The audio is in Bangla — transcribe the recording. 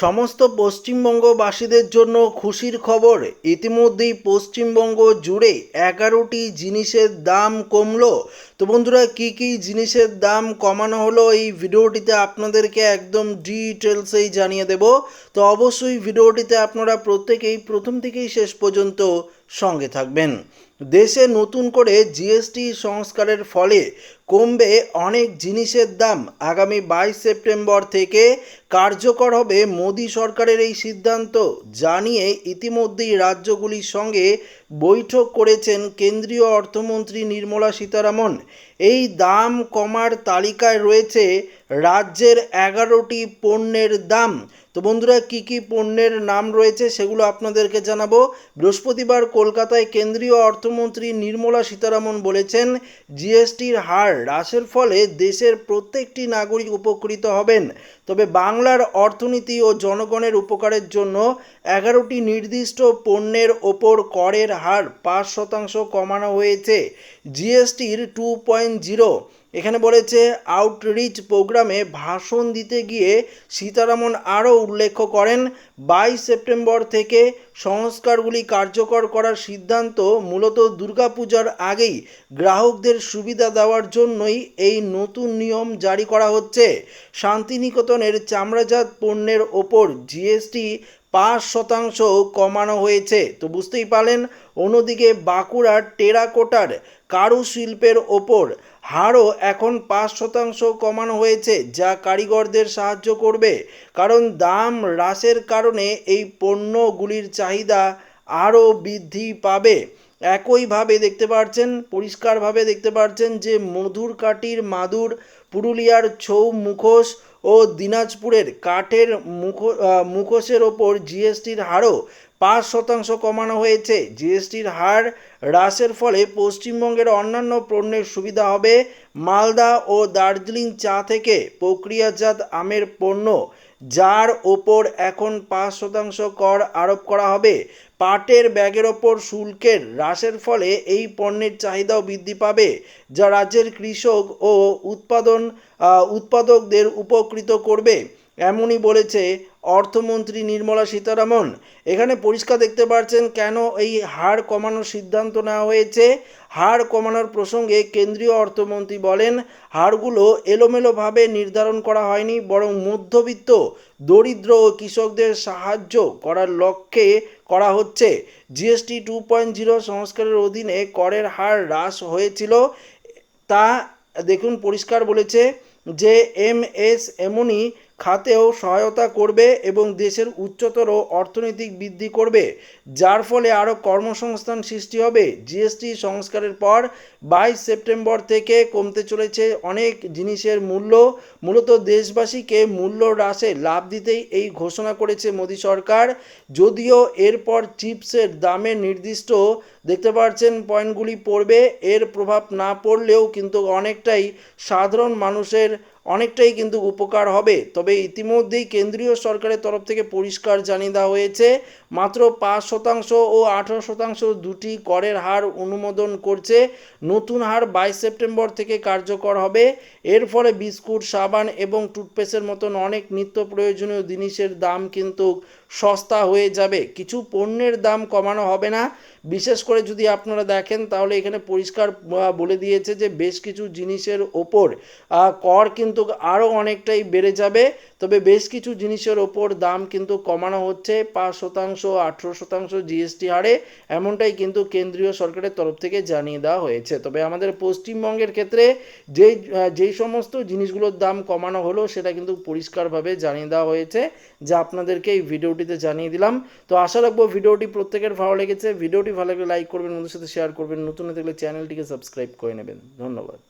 সমস্ত পশ্চিমবঙ্গবাসীদের জন্য খুশির খবর। ইতিমধ্যেই পশ্চিমবঙ্গ জুড়ে এগারোটি জিনিসের দাম কমলো। তো বন্ধুরা, কী কী জিনিসের দাম কমানো হলো এই ভিডিওটিতে আপনাদেরকে একদম ডিটেলসেই জানিয়ে দেব। তো অবশ্যই ভিডিওটিতে আপনারা প্রত্যেকেই প্রথম থেকেই শেষ পর্যন্ত সঙ্গে থাকবেন। দেশে নতুন করে জিএসটি সংস্কারের ফলে কমবে অনেক জিনিসের দাম। আগামী বাইশ সেপ্টেম্বর থেকে কার্যকর হবে মোদী সরকারের এই সিদ্ধান্ত জানিয়ে ইতিমধ্যেই রাজ্যগুলির সঙ্গে বৈঠক করেছেন কেন্দ্রীয় অর্থমন্ত্রী নির্মলা সীতারামন। এই দাম কমার তালিকায় রয়েছে রাজ্যের এগারোটি পণ্যের দাম। তো বন্ধুরা, কি কি পণ্যের নাম রয়েছে সেগুলো আপনাদেরকে জানাব। বৃহস্পতিবার কলকাতায় কেন্দ্রীয় অর্থমন্ত্রী নির্মলা সীতারামন বলেছেন, জিএসটির হার হ্রাসের ফলে দেশের প্রত্যেকটি নাগরিক উপকৃত হবেন। তবে বাংলার অর্থনীতি ও জনগণের উপকারের জন্য এগারোটি নির্দিষ্ট পণ্যের ওপর করের হার পাঁচ শতাংশ কমানো হয়েছে। জিএসটির টু পয়েন্ট জিরো। এখানে বলেছে, আউটরিচ প্রোগ্রামে ভাষণ দিতে গিয়ে সীতারামন আরও উল্লেখ করেন, বাইশ সেপ্টেম্বর থেকে সংস্কারগুলি কার্যকর করার সিদ্ধান্ত মূলত দুর্গাপূজার আগেই গ্রাহকদের সুবিধা দেওয়ার জন্যই এই নতুন নিয়ম জারি করা হচ্ছে। শান্তিনিকেতনের চামড়াজাত পণ্যের ওপর জিএসটি পাঁচ শতাংশ কমানো হয়েছে। তো বুঝতেই পারলেন, অন্যদিকে বাঁকুড়ার টেরাকোটার কারুশিল্পের ওপর হারও এখন পাঁচ শতাংশ কমানো হয়েছে, যা কারিগরদের সাহায্য করবে। কারণ দাম হ্রাসের কারণে এই পণ্যগুলির চাহিদা আরও বৃদ্ধি পাবে। একইভাবে দেখতে পাচ্ছেন পরিষ্কারভাবে দেখতে পাচ্ছেন যে মধুর কাঠির মাদুর পুরুলিয়ার ছৌ মুখোশ ও দিনাজপুরের কাঠের মুখ মুখোশের ওপর জিএসটির হারও পাঁচ শতাংশ কমানো হয়েছে। জিএসটির হার হ্রাসের ফলে পশ্চিমবঙ্গের অন্যান্য পণ্যের সুবিধা হবে। মালদা ও দার্জিলিং চা থেকে প্রক্রিয়াজাত আমের পণ্য, যার ওপর এখন পাঁচ শতাংশ কর আরোপ করা হবে। পাটের ব্যাগের ওপর শুল্কের হ্রাসের ফলে এই পণ্যের চাহিদাও বৃদ্ধি পাবে, যা রাজ্যের কৃষক ও উৎপাদন উৎপাদকদের উপকৃত করবে। এমনই বলেছে অর্থমন্ত্রী নির্মলা সীতারামন। এখানে পরিষ্কার দেখতে পাচ্ছেন কেন এই হার কমানোর সিদ্ধান্ত নেওয়া হয়েছে। হার কমানোর প্রসঙ্গে কেন্দ্রীয় অর্থমন্ত্রী বলেন, হারগুলো এলোমেলোভাবে নির্ধারণ করা হয়নি, বরং মধ্যবিত্ত, দরিদ্র ও কৃষকদের সাহায্য করার লক্ষ্যে করা হচ্ছে। জিএসটি টু পয়েন্ট জিরো সংস্কারের অধীনে করের হার হ্রাস হয়েছিল। তা দেখুন, পরিষ্কার বলেছে যে এম এস এমনই খাতেও সহায়তা করবে এবং দেশের উচ্চতর অর্থনৈতিক বৃদ্ধি করবে, যার ফলে আরও কর্মসংস্থান সৃষ্টি হবে। জিএসটি সংস্কারের পর বাইশ সেপ্টেম্বর থেকে কমতে চলেছে অনেক জিনিসের মূল্য। মূলত দেশবাসীকে মূল্য হ্রাসে লাভ দিতেই এই ঘোষণা করেছে মোদী সরকার। যদিও এরপর চিপসের দামের নির্দিষ্ট দেখতে পাচ্ছেন পয়েন্টগুলি পড়বে। এর প্রভাব না পড়লেও কিন্তু অনেকটাই সাধারণ মানুষের অনেকটাই কিন্তু উপকার হবে। তবে ইতিমধ্যেই কেন্দ্রীয় সরকারের তরফ থেকে পরিষ্কার জানিয়ে দেওয়া হয়েছে, মাত্র পাঁচ শতাংশ ও আঠারো শতাংশ দুটি করের হার অনুমোদন করছে। নতুন হার বাইশ সেপ্টেম্বর থেকে কার্যকর হবে। এর ফলে বিস্কুট, সাবান এবং টুথপেস্টের মতন অনেক নিত্য প্রয়োজনীয় জিনিসের দাম কিন্তু সস্তা হয়ে যাবে। কিছু পণ্যের দাম কমানো হবে না। বিশেষ করে যদি আপনারা দেখেন, তাহলে এখানে পরিষ্কার বলে দিয়েছে যে বেশ কিছু জিনিসের ওপর কর কিন্তু আরও অনেকটাই বেড়ে যাবে। তবে বেশ কিছু জিনিসের ওপর দাম কিন্তু কমানো হচ্ছে, পাঁচ শতাংশ, আঠেরো শতাংশ জিএসটি হারে। এমনটাই কিন্তু কেন্দ্রীয় সরকারের তরফ থেকে জানিয়ে দেওয়া হয়েছে। তবে আমাদের পশ্চিমবঙ্গের ক্ষেত্রে যেই যেই সমস্ত জিনিসগুলোর দাম কমানো হলো, সেটা কিন্তু পরিষ্কারভাবে জানিয়ে দেওয়া হয়েছে, যা আপনাদেরকে এই ভিডিওটিতে জানিয়ে দিলাম। তো আশা রাখব ভিডিওটি প্রত্যেকের ভালো লেগেছে। ভিডিওটি ভালো লাগলে লাইক করবেন বন্ধুর সাথে শেয়ার করবেন। নতুন থাকলে চ্যানেলটিকে সাবস্ক্রাইব করে নেবেন। ধন্যবাদ।